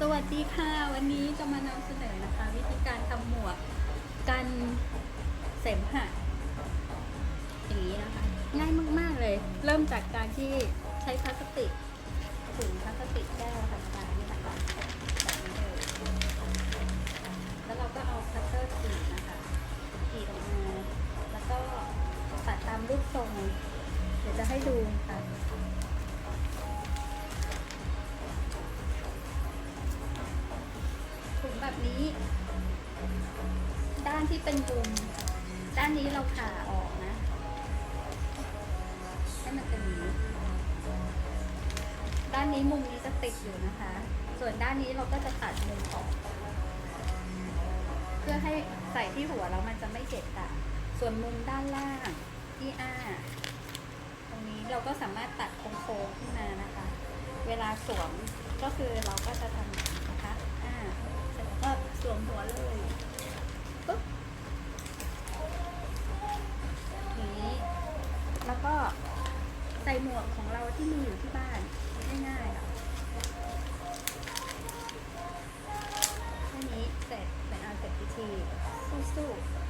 สวัสดีค่ะ วันนี้จะมานำเสนอนะคะ วิธีการทำหมวกกันเสมหะอย่างนี้นะคะ ง่ายมาก ๆเลย เริ่มจากการที่ใช้พลาสติกถุงพลาสติกแก้วธรรมดานี่นะคะแบบนี้เลยแล้วเราก็เอาคัตเตอร์กรีดนะคะกรีดออกมาแล้วก็ตัดตามรูปทรง เดี๋ยวจะให้ดูค่ะ แบบนี้ ด้านที่เป็นมุมด้านนี้เราผ่าออกนะ ให้มันเป็นอย่างนี้ ด้านนี้มุมนี้จะติดอยู่นะคะ ส่วนด้านนี้เราก็จะตัดมุมออก เพื่อให้ใส่ที่หัวแล้วมันจะไม่เกะกะส่วนมุมด้านล่างที่อ้า ตรงนี้เราก็สามารถตัดโค้งๆขึ้นมานะคะ เวลาสวมก็คือเราก็จะทำ วมหัวเลยปึ๊บนี้แล้วก็ใส่หมวกของเราที่มีอยู่ที่บ้านง่ายๆอะแค่นี้เสร็จเป็นอาเสร็จพิธีสู้ๆ